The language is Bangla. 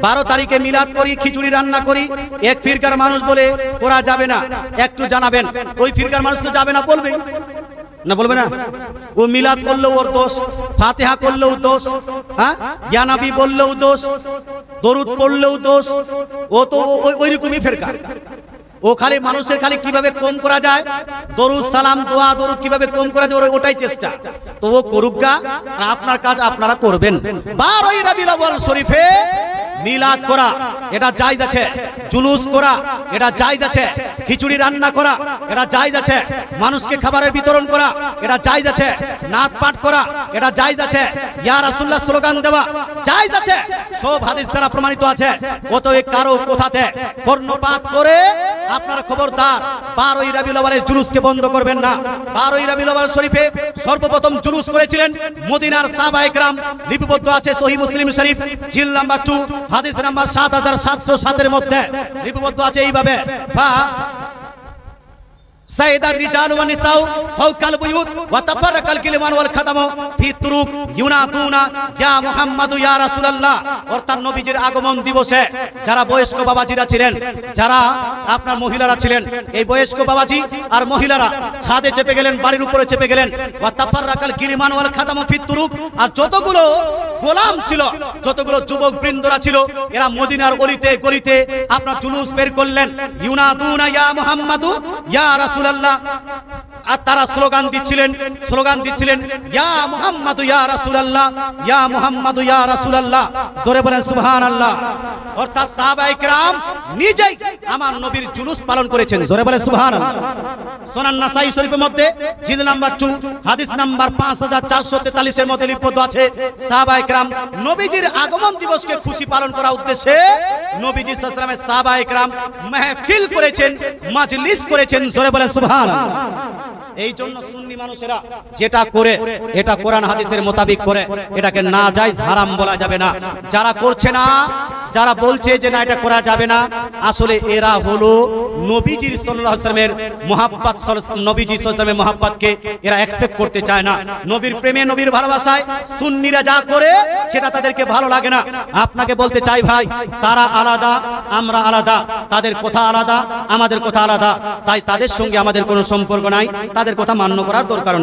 বারো তারিখে মিলাদ করি, খিচুড়ি রান্না করি, এক ফিরকার মানুষ বলে করা যাবে না, একটু জানাবেন, ওই ফিরকার মানুষ তো যাবে না বলবে। না বলবে না? ও মিলাদ করলেও ওর দোষ, ফাতেহা করলেও দোষ হ্যাঁ? জ্ঞানাবি বললেও দোষ, দরুদ পড়লেও দোষ, ও তো ওই- রকমই ফেরকা। ও খালি মানুষের খালি কীভাবে কম করা যায়? দরুদ সালাম, দোয়া, দরুদ কীভাবে কম করা যায়? ওটাই চেষ্টা। তো ও করুক গা, আর আপনার কাজ আপনারা করবেন। বারোই আউয়াল শরীফে মিলাদ করা, এটা জায়েজ আছে। জুলুস করা, এটা জায়েজ আছে। খিচুড়ি রান্না করা, এটা জায়েজ আছে। মানুষকে খাবারের বিতরণ করা, এটা জায়েজ আছে। নাচ পাঠ করা, এটা জায়েজ আছে। ইয়া রাসূলুল্লাহ স্লোগান দেওয়া, জায়েজ আছে। সব হাদিস দ্বারা প্রমাণিত আছে। অতএব কারও কোথাতে কর্ণপাত করে আপনারা খবরদার, বারোই রাবিউল আওয়ালের জুলুসকে বন্ধ করবেন না। বারোই রাবিউল আওয়াল শরীফে সর্বপ্রথম জুলুস করেছিলেন মদিনার সাবা একরাম, লিপিবদ্ধ আছে সহি মুসলিম শরীফ, জিল নাম্বার টু হাদিস নাম্বার সাত হাজার সাতশো সাতের মধ্যে। লিপিবদ্ধ আছে এইভাবে বা سيد الرجال والنساء فوق البيوت وتفرق الكلمان والخدم في الطرق ينادون يا محمد يا رسول الله অর্থাৎ নবীজির আগমন দিবসে যারা বয়স্ক বাবাজিরা ছিলেন যারা আপনার মহিলারা ছিলেন এই বয়স্ক বাবাজি আর মহিলারা ছাদে চেপে গেলেন বাড়ির উপরে চেপে গেলেন ওয়াতাফাররাকাল গিলিমান ওয়াল খাদামু ফিত তুরুক আর যতগুলো গোলাম ছিল যতগুলো যুবক বৃন্দরা ছিল এরা মদিনার গলিতে গলিতে আপনার জুলুস বের করলেন ইউনাদুনা ইয়া মুহাম্মাদু ইয়া রাসূলুল্লাহ আর তারা স্লোগান দিচ্ছিলেন স্লোগান দিচ্ছিলেন ইয়া মুহাম্মাদু ইয়া রাসূলুল্লাহ ইয়া মুহাম্মাদু ইয়া রাসূলুল্লাহ জোরে বলেন সুবহানাল্লাহ অর্থাৎ সাহাবায়ে کرام নিজেই আমার নবীর জুলুস পালন করেছেন। জোরে বলেন সুবহানাল্লাহ। সোনান নাসাই শরীফের মধ্যে জিল নাম্বার টু হাদিস নাম্বার পাঁচ হাজার চারশো তেতাল্লিশের মধ্যে লিপিবদ্ধ আছে। সাহাবা নবীজির আগমন দিবসকে খুশি পালন করার উদ্দেশ্যে নবীজি সাল্লামের সাহাবা একরাম মেহফিল করেছেন, মাজলিস করেছেন। জোরে বলে সুহান এই জন্য সুন্নি মানুষেরা যেটা করে, এটা কোরআন হাদিসের মোতাবিক করে। এটাকে না জায়েজ হারাম বলা যাবে না। যারা করছে না যারা বলছে যে না, এটা করা যাবে না, আসলে এরা হলো নবীজির সাল্লাল্লাহু আলাইহি ওয়াসাল্লামের মুহাব্বত, নবীজি ওয়াসাল্লামের মুহাব্বতকে এরা অ্যাকসেপ্ট করতে চায় না। নবীর প্রেমে, নবীর ভালোবাসায় সুন্নিরা যা করে, সেটা তাদেরকে ভালো লাগে না। আপনাকে বলতে চাই ভাই, তারা আলাদা, আমরা আলাদা, তাদের কথা আলাদা, আমাদের কথা আলাদা। তাই তাদের সঙ্গে আমাদের কোনো সম্পর্ক নাই, তাদের কথা মান্য করার দরকার